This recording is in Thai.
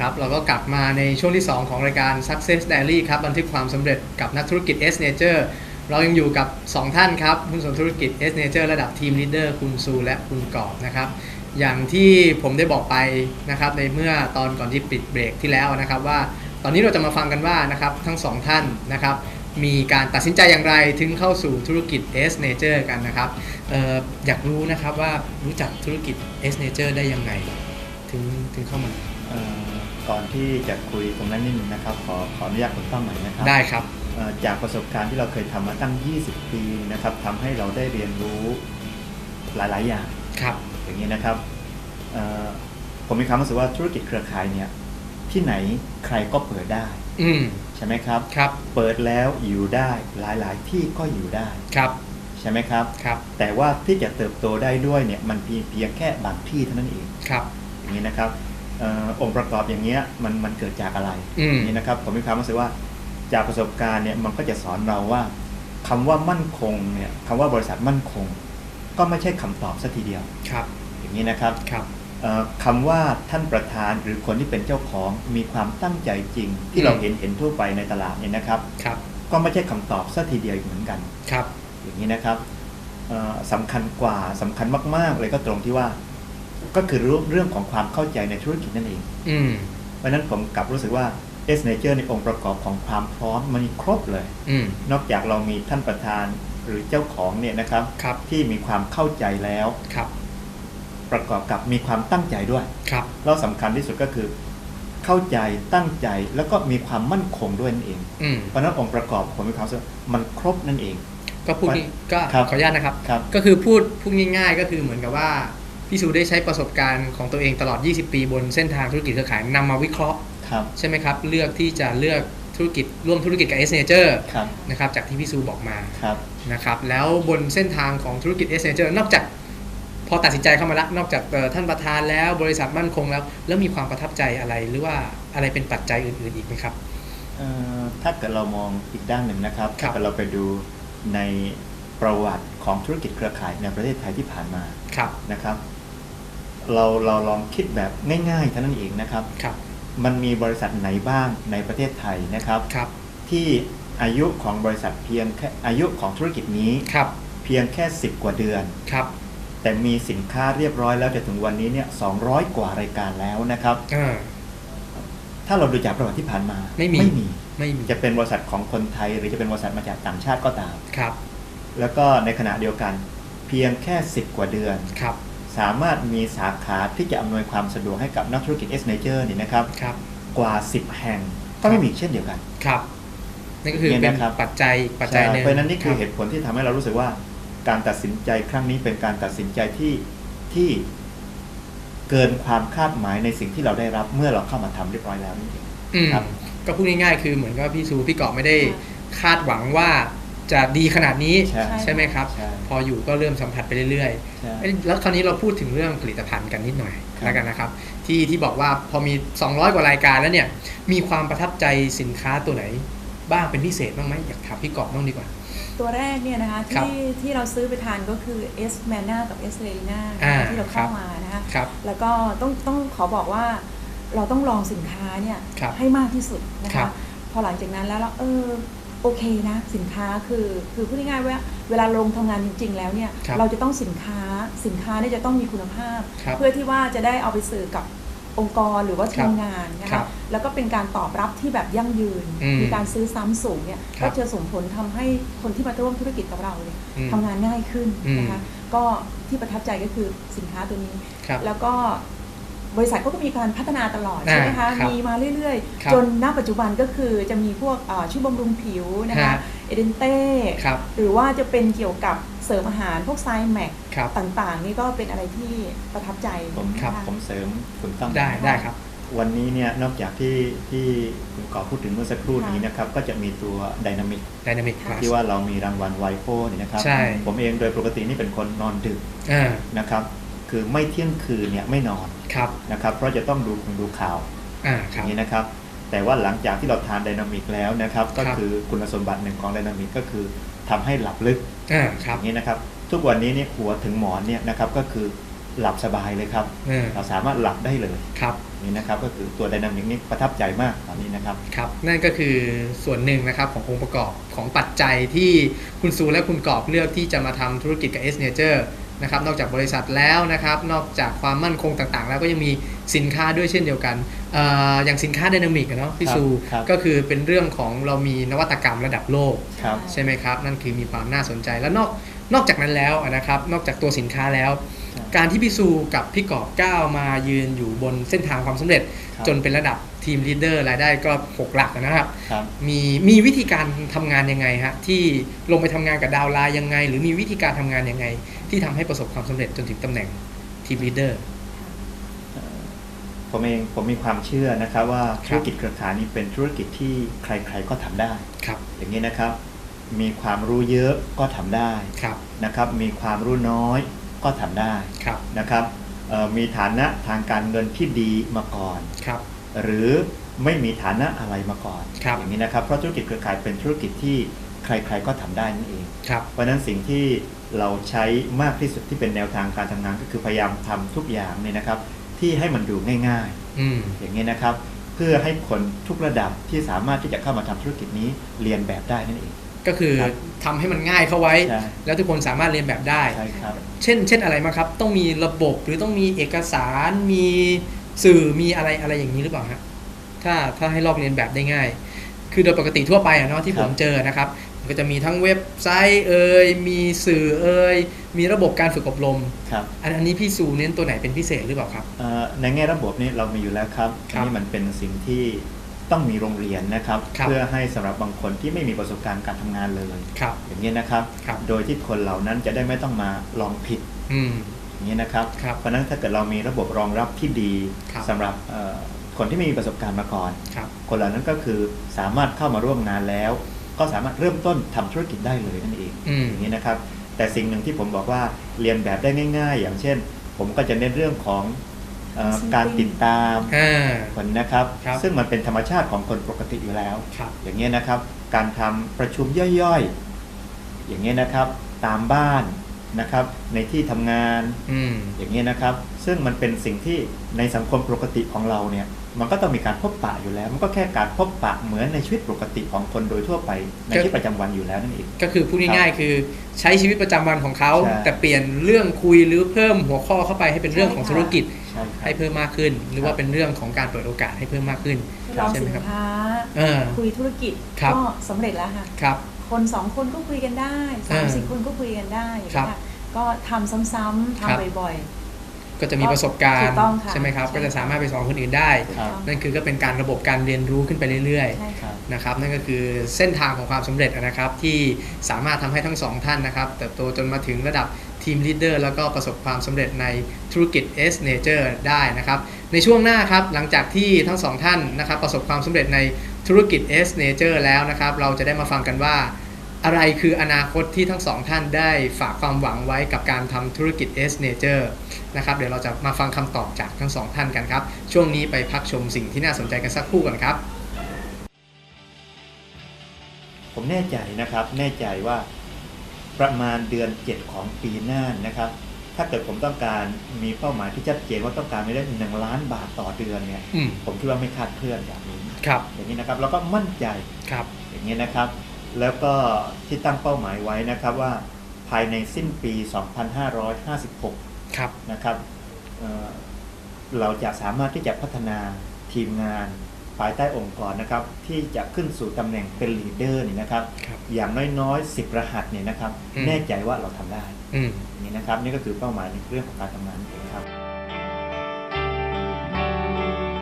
ครับเราก็กลับมาในช่วงที่ 2 ของรายการ Success Diary ครับบันทึกความสำเร็จกับนักธุรกิจ S Nature เรายังอยู่กับ 2 ท่านครับหุ้นส่วนธุรกิจ S Nature ระดับทีมลีดเดอร์คุณซูและคุณกอบนะครับ อย่างที่ผมได้บอกไปนะครับในเมื่อตอนก่อนที่ปิดเบรกที่แล้วนะครับว่าตอนนี้เราจะมาฟังกันว่านะครับทั้งสองท่านนะครับมีการตัดสินใจอย่างไรถึงเข้าสู่ธุรกิจ S Nature กันนะครับอออยากรู้นะครับว่ารู้จักธุรกิจ S Nature ได้ยังไง ถึงถึงเข้ามา ก่อนที่จะคุยตรงนั้นนิดนึงนะครับ ขอขออนุญาตคุณต้องหน่อยนะครับได้ครับเอ่อจากประสบการณ์ที่เราเคยทำมาตั้ง 20 ปีนะครับทำให้เราได้เรียนรู้หลาย ๆ อย่างครับ อย่างนี้นะครับเอ่อผมมีความรู้สึกว่าธุรกิจเครือข่ายเนี่ยที่ไหนใครก็เปิดได้ อืมใช่ไหมครับครับ เปิดแล้วอยู่ได้หลาย ๆ ที่ก็อยู่ได้ครับใช่ไหมครับครับ แต่ว่าที่จะเติบโตได้ด้วยเนี่ยมันเพียงเพียงแค่บางที่เท่านั้นเองครับ อย่างนี้นะครับเออองค์ประกอบอย่างเงี้ยมันมันเกิดจากอะไรอืมย่างนี้นะครับผมมีความรู้สึกว่าจากประสบการณ์เนี่ยมันก็จะสอนเราว่าคำว่ามั่นคงเนี่ยคำว่าบริษัทมั่นคง ก็ไม่ใช่คำตอบสัทีเดียวครับ อย่างนี้นะครับครับเอ่อคำว่าท่านประธานหรือคนที่เป็นเจ้าของมีความตั้งใจจริง ที่อืมเราเห็นเห็นทั่วไปในตลาดเนี่ยนะครับครับ ก็ไม่ใช่คำตอบสัทีเดียวอีกเหมือนกันครับ อย่างนี้นะครับเอ่อสำคัญกว่าสำคัญมาก ๆ เลยก็ตรงที่ว่า ก็คือเรื่องเรื่องของความเข้าใจในธุรกิจนั่นเองอืมเพราะฉะนั้นผมกลับรู้สึกว่า S Nature ในองค์ประกอบของความพร้อมมันมีครบเลยอืมนอกจากเรามีท่านประธานหรือเจ้าของเนี่ยนะครับครับที่มีความเข้าใจแล้วครับ ประกอบกับมีความตั้งใจด้วยครับแล้วสำคัญที่สุดก็คือ เข้าใจตั้งใจแล้วก็มีความมั่นคงด้วยนั่นเองอืมเพราะฉะนั้นองค์ประกอบผมมีความรู้สึกมันครบนั่นเอง ก็พูดงี้ก็ครับขออนุญาตนะครับครับ ก็คือพูดพูดง่าย ๆ ก็คือเหมือนกับว่า พี่ซูได้ใช้ประสบการณ์ของตัวเองตลอด 20 ปีบนเส้นทางธุรกิจเครือข่ายนำมาวิเคราะห์ครับใช่ไหมครับ เลือกที่จะเลือกธุรกิจร่วมธุรกิจกับ S Nature ครับนะครับจากที่พี่ซูบอกมาครับนะครับแล้วบนเส้นทางของธุรกิจ S Nature นอกจากพอตัดสินใจเข้ามาแล้วนอกจากเอ่อท่านประธานแล้วบริษัทมั่นคงแล้ว แล้วมีความประทับใจอะไรหรือว่าอะไรเป็นปัจจัยอื่น ๆอีกไหมครับเอ่อถ้าเกิดเรามองอีกด้านหนึ่งนะครับครัถ้าบเกิดเราไปดูในประวัติของธุรกิจเครือข่ายในประเทศไทยที่ผ่านมาครับนะครับ เราเราลองคิดแบบง่ายๆเท่านั้นเองนะครับ ครับ มันมีบริษัทไหนบ้างในประเทศไทยนะครับครับ ที่อายุของบริษัทเพียงแค่อายุของธุรกิจนี้ ครับ เพียงแค่ 10 กว่าเดือน ครับ แต่มีสินค้าเรียบร้อยแล้วจนถึงวันนี้เนี่ย200 กว่ารายการแล้วนะครับ อ่า ถ้าเราดูจากประวัติที่ผ่านมาไม่มี ไม่มี ไม่มี จะเป็นบริษัทของคนไทยหรือจะเป็นบริษัทมาจากต่างชาติก็ตาม ครับ แล้วก็ในขณะเดียวกัน เพียงแค่ 10 กว่าเดือน ครับ สามารถมีสาขาที่จะอำนวยความสะดวกให้กับนักธุรกิจ S Nature นี่นะครับครับ กว่า 10 แห่งก็ไม่มีอีกเช่นเดียวกัน ครับนั่นก็คือเนี่ยเป็นนะครับปัจจัยอีกปัจจัยหนึ่งเพราะฉะนั้นนี่คือเหรับตุผลที่ทำให้เรารู้สึกว่า การตัดสินใจครั้งนี้เป็นการตัดสินใจที่ที่เกินความคาดหมายในสิ่งที่เราได้รับเมื่อเราเข้ามาทำเรียบร้อยแล้วนี่เองอืมครับ ก็พูดง่ายๆคือเหมือนกับพี่ซูพี่เกาะไม่ได้คาดหวังว่า จะดีขนาดนี้ใช่ใช่ไหมครับ ใช่พออยู่ก็เริ่มสัมผัสไปเรื่อยใช่ๆเอ้ยแล้วคราวนี้เราพูดถึงเรื่องผลิตภัณฑ์กันนิดหน่อยครับ แล้วกันนะครับ ที่ที่บอกว่าพอมี 200 กว่ารายการแล้วเนี่ย มีความประทับใจสินค้าตัวไหน บ้างเป็นพิเศษบ้างไหมอยากถามพี่เกาะบ้างดีกว่า ตัวแรกเนี่ยนะคะครับที่ที่เราซื้อไปทานก็คือ S m a n a กับ S l e r i n a อ่าที่เราครัเข้าบ มานะคะ ครับ แล้วก็ต้องต้องขอบอกว่าเราต้องลองสินค้าเนี่ยครับให้มากที่สุดนะครัคะบพอหลังจากนั้นแล้วเราเออ โอเคนะสินค้าคือคือพูดง่ายๆว่าเวลาลงทำงานจริง ๆ แล้วเนี่ยครับเราจะต้องสินค้าสินค้าเนี่ยจะต้องมีคุณภาพ ครับเพื่อที่ว่าจะได้เอาไปสื่อกับองค์กรหรือว่าคทีรับมงานนะครัคะบแล้วก็เป็นการตอบรับที่แบบยั่งยืนอืมมีการซื้อซ้ำสูงเนี่ยครัก็บจะส่งผลทำให้คนที่มาร่วมธุรกิจกับเราเนี่ยอืมทำงานง่ายขึ้นนะคะอืมก็ที่ประทับใจก็คือสินค้าตัวนี้ ครับ แล้วก็ บริษัทก็มีการพัฒนาตลอดอ่าใช่ไหมคะครับมีมาเรื่อยครับๆจนณปัจจุบันก็คือจะมีพวกเอ่อชุดบำรุงผิวนะคะฮะเอเดนเต้ครับหรือว่าจะเป็นเกี่ยวกับเสริมอาหารพวกไซแม็กครับต่างๆ นี่ก็เป็นอะไรที่ประทับใจผมครับนะะผมเสริมคุณต้องได้ได้ครับ วันนี้เนี่ยนอกจากที่ที่คุณก่อพูดถึงเมื่อสักครู่นี้นะครับก็จะมีตัว Dynamic Dynamic Plus ที่ว่าเรามีรางวัลไวโฟนี่นะครับใช่ผมเองโดยปกตินี่เป็นคนนอนดึกอ่านะครับ คือไม่เที่ยงคืนเนี่ยไม่นอนครับนะครับ เพราะจะต้องดูคงดูข่าวอ่าคอรับย่างนี้นะครับ แต่ว่าหลังจากที่เราทานไดนามิกแล้วนะครับ ก็ครับคือคุณสมบัติหนึ่งของไดนามิกก็คือทำให้หลับลึกอ่าคอรับย่างนี้นะครับ ทุกวันนี้เนี่ยหัวถึงหมอนเนี่ยนะครับก็คือหลับสบายเลยครับเออเราสามารถหลับได้เลยครับนี่นะครับก็คือตัวไดนามิกนี้ประทับใจมากตอนนี้นะครับครับ นั่นก็คือส่วนหนึ่งนะครับขององค์ประกอบของปัจจัยที่คุณซูและคุณกอบเลือกที่จะมาทำธุรกิจกับ S Nature นะครับนอกจากบริษัทแล้วนะครับนอกจากความมั่นคงต่างๆ แล้วก็ยังมีสินค้าด้วยเช่นเดียวกันเอออย่างสินค้าไดนามิกเนาะพี่ครับซูครับก็คือเป็นเรื่องของเรามีนวัตกรรมระดับโลกครับใช่ไหมครับนั่นคือมีความน่าสนใจแล้วนอกนอกจากนั้นแล้วนะครับนอกจากตัวสินค้าแล้วครับ การที่พี่ซูกับพี่กอบก้าวมายืนอยู่บนเส้นทางความสำเร็จครับจนเป็นระดับทีมลีดเดอร์รายได้ก็ 6 หลักนะครับครับมีมีวิธีการทำงานยังไงฮะที่ลงไปทำงานกับดาวน์ไลน์ยังไง หรือมีวิธีการทำงานยังไง ที่ทำให้ประสบความสำเร็จจนถึงตำแหน่งทีมลีดเดอร์ผมเองผมมีความเชื่อนะครับว่าคธุรัรบกิจเครือข่ายนี้เป็นธุรกิจที่ใครๆก็ทำได้ครับ อย่างนี้นะครับ มีความรู้เยอะก็ทำได้ครับนะครับ มีความรู้น้อย ก็ทำได้ครับนะครับเอ่อมีฐานะทางการเงินที่ดีมาก่อนครับหรือไม่มีฐานะอะไรมาก่อนครับอย่างนี้นะครับเพราะธุรกิจเครือข่ายเป็นธุรกิจที่ใครๆก็ทำได้นั่นเองครับเพราะฉะนั้นสิ่งที่เราใช้มากที่สุดที่เป็นแนวทางการทำงานก็คือพยายามทำทุกอย่างเนี่ยนะครับ ที่ให้มันดูง่ายอืมๆอย่างนี้นะครับ เพื่อให้คนทุกระดับที่สามารถที่จะเข้ามาทำธุรกิจนี้เรียนแบบได้นั่นเอง ก็คือครับทำให้มันง่ายเข้าไว้ใช่แล้วทุกคนสามารถเรียนแบบได้ใช่ครับเช่น เช่นอะไรมางครับ ต้องมีระบบหรือต้องมีเอกสารมีสื่อมีอะไรอะไรอย่างนี้หรือเปล่าฮะถ้าถ้าให้ลอกเรียนแบบได้ง่าย คือโดยปกติทั่วไปอะเนาะที่คผรับมเจอนะครับมันก็จะมีทั้งเว็บไซต์เอ่ยมีสื่อเอ่ยมีระบบการฝึกอบรมครับอันอันนี้พี่ซูเน้นตัวไหนเป็นพิเศษหรือเปล่าครับเอ่อในแง่ระบบนี้เรามีอยู่แล้วครับครับอันนี้มันเป็นสิ่งที่ ต้องมีโรงเรียนนะครับครับเพื่อให้สำหรับบางคนที่ไม่มีประสบการณ์การทำงานเลยครับอย่างนี้ยนะครับครับโดยที่คนเหล่านั้นจะได้ไม่ต้องมาลองผิดอืมอย่างนี้นะครับครับเพราะฉะนั้นถ้าเกิดเรามีระบบรองรับที่ดีครับสำหรับเอ่อคนที่ไม่มีประสบการณ์มาก่อนครับคนเหล่านั้นก็คือสามารถเข้ามาร่วมงานแล้ว ก็สามารถเริ่มต้นทำธุรกิจได้เลยนั่นเองอืมอย่างนี้นะครับแต่สิ่งหนึ่งที่ผมบอกว่าเรียนแบบได้ง่าย ๆ อย่างเช่น ผมก็จะเน้นเรื่องของ การติดตามอ่าคนนะครับครับ ซึ่งมันเป็นธรรมชาติของคนปกติอยู่แล้วครับอย่างนี้ยนะครับ การทำประชุมย่อยๆ อย่างนี้ยนะครับ ตามบ้านนะครับ ในที่ทำงานอืมอย่างนี้ยนะครับ ซึ่งมันเป็นสิ่งที่ในสังคมปกติของเราเนี่ย มันก็ต้องมีการพบปะอยู่แล้ว มันก็แค่การพบปะเหมือนในชีวิตปกติของคนโดยทั่วไปในชีวิตประจำวันอยู่แล้วนั่นเอง ก็คือพูดง่ายๆคือใช้ชีวิตประจำวันของเขาใช่แต่เปลี่ยนเรื่องคุยหรือเพิ่มหัวข้อเข้าไปให้เป็นเรื่องของใช่ค่ะธุรกิจ ใช่ครับ ให้เพิ่มมากขึ้น หรือครับว่าเป็นเรื่องของการเปิดโอกาสให้เพิ่มมากขึ้นลองใช่ไหมสินครับค้าเออคุยธุรกิจครับก็สำเร็จแล้วค่ะครับ คนสองคนก็คุยกันได้สามสิบเออคนก็คุยกันได้อย่างครับเงี้ยก็ทำซ้ำๆครับทำบ่อยก็จะมีประสบการถูณ์กต้องค่ะใช่ไหมครับใช่ก็จะสามารถไปสอนคนอื่นได้ๆถูกครับต้องนั่นคือก็เป็นการระบบการเรียนรู้ขึ้นไปเรื่อยใช่คค่ะรับๆนะครับ นั่นก็คือเส้นทางของความสำเร็จนะครับที่สามารถทำให้ทั้งสองท่านนะครับเติบโตจนมาถึงระดับ ทีมลีดเดอร์แล้วก็ประสบความสำเร็จในธุรกิจ S Nature ได้นะครับ ในช่วงหน้าครับ หลังจากที่ทั้งสองท่านนะครับประสบความสำเร็จในธุรกิจ S Nature แล้วนะครับ เราจะได้มาฟังกันว่า อะไรคืออนาคตที่ทั้งสองท่านได้ฝากความหวังไว้กับการทำธุรกิจ S Nature นะครับ เดี๋ยวเราจะมาฟังคำตอบจากทั้งสองท่านกันครับ ช่วงนี้ไปพักชมสิ่งที่น่าสนใจกันสักครู่ก่อนครับ ผมแน่ใจนะครับ แน่ใจว่า ประมาณเดือน 7 ของปีหน้านะครับ ถ้าเกิดผมต้องการมีเป้าหมายที่ชัดเจนว่าต้องการไม่ได้หนึ่งล้านบาทต่อเดือนเนี่ยอืมผมคิดว่าไม่คาดเคลื่อนอย่างนี้ครับอย่างนี้นะครับแล้วก็มั่นใจครับอย่างนี้นะครับ แล้วก็ที่ตั้งเป้าหมายไว้นะครับว่าภายในสิ้นปี 2556 ครับนะครับเอ่อเราจะสามารถที่จะพัฒนาทีมงาน ภายใต้องค์กรนะครับที่จะขึ้นสู่ตำแหน่งเป็นลีดเดอร์นี่นะครับครับอย่างน้อยๆ 10 รหัสเนี่ยนะครับอืมแน่ใจว่าเราทำได้อืมอย่างนี้นะครับนี่ก็คือเป้าหมายในเรื่องของการทำงานนั่นเองครับ